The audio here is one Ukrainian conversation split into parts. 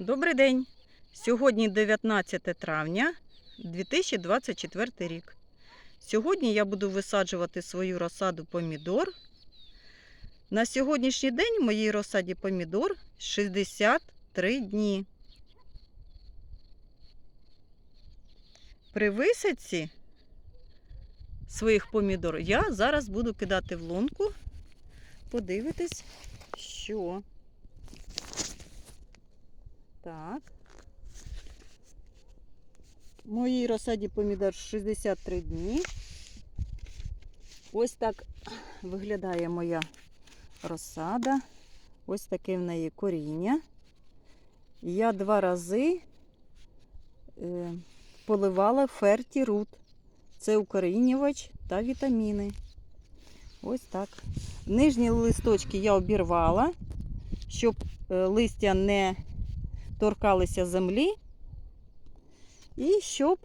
Добрий день! Сьогодні 19 травня 2024 рік. Сьогодні я буду висаджувати свою розсаду помідор. На сьогоднішній день в моїй розсаді помідор 63 дні. При висадці своїх помідор я зараз буду кидати в лунку. Подивитись, що. Так. В моїй розсаді помідор 63 дні. Ось так виглядає моя розсада. Ось таке в неї коріння. Я два рази е, поливала ферті рут. Це укорінювач та вітаміни. Ось так. Нижні листочки я обірвала, щоб е, листя не торкалися землі. І щоб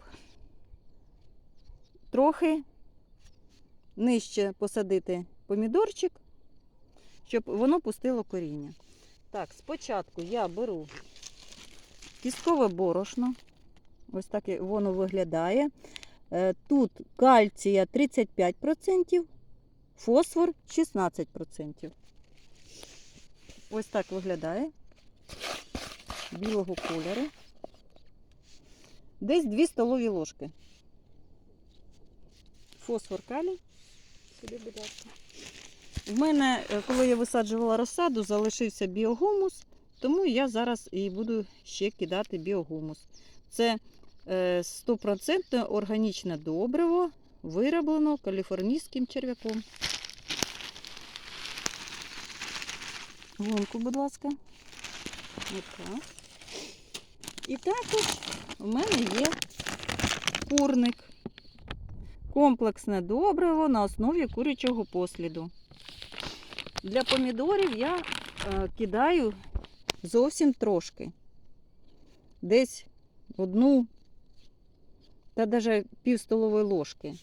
трохи нижче посадити помідорчик, щоб воно пустило коріння. Так, спочатку я беру кісткове борошно. Ось так воно виглядає. Е, Тут кальція 35%, фосфор 16%. Ось так виглядає білого кольору. Десь 2 столові ложки. Фосфор калій. Сюди, будь ласка. В мене, е, коли я висаджувала розсаду, залишився біогумус, тому я зараз і буду ще кидати біогумус. Це е, 100% органічне добриво, вироблено каліфорнійським черв'яком. Гонку, будь ласка. Отак. І також у мене є курник. Комплексне добриво на основі курячого посліду. Для помідорів я е, кидаю зовсім трошки. Десь одну та навіть пів столової ложки.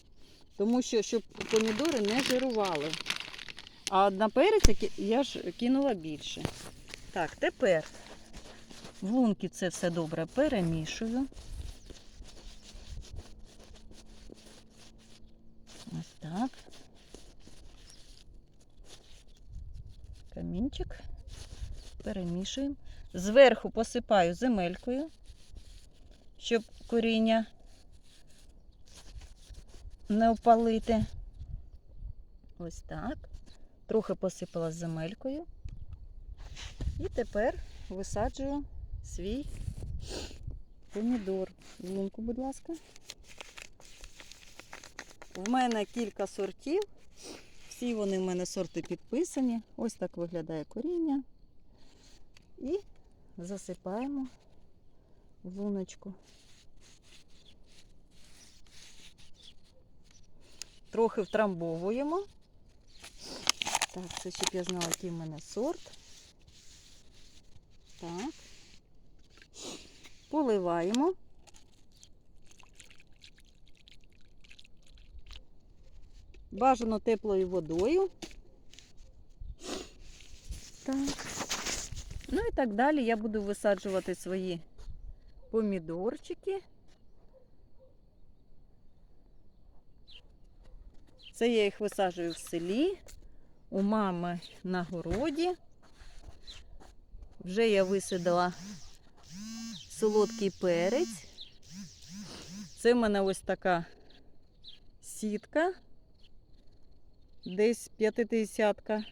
Тому що, щоб помідори не жирували. А на перець я ж кинула більше. Так, тепер в лунки це все добре перемішую. Ось так. Камінчик. Перемішуємо. Зверху посипаю земелькою, щоб коріння не опалити. Ось так. Трохи посипала земелькою. І тепер висаджую свій помідор. Лунку, будь ласка. У мене кілька сортів. Всі вони в мене сорти підписані. Ось так виглядає коріння. І засипаємо в луночку. Трохи втрамбовуємо. Так, це щоб я знала, який в мене сорт. Так. Поливаємо. Бажано теплою водою. Так. Ну і так далі я буду висаджувати свої помідорчики. Це я їх висаджую в селі, у мами на городі. Вже я висадила солодкий перець. Це в мене ось така сітка, десь п'ятидесятка,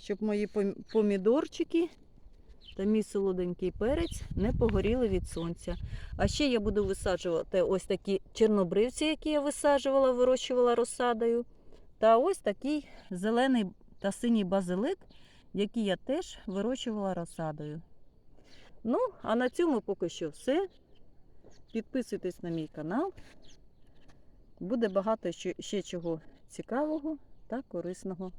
щоб мої помідорчики та мій солоденький перець не погоріли від сонця. А ще я буду висаджувати ось такі чорнобривці, які я висаджувала, вирощувала розсадою. Та ось такий зелений та синій базилик, який я теж вирощувала розсадою. Ну, а на цьому поки що все. Підписуйтесь на мій канал. Буде багато ще, чого цікавого та корисного.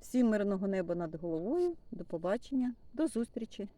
Всім мирного неба над головою. До побачення, до зустрічі!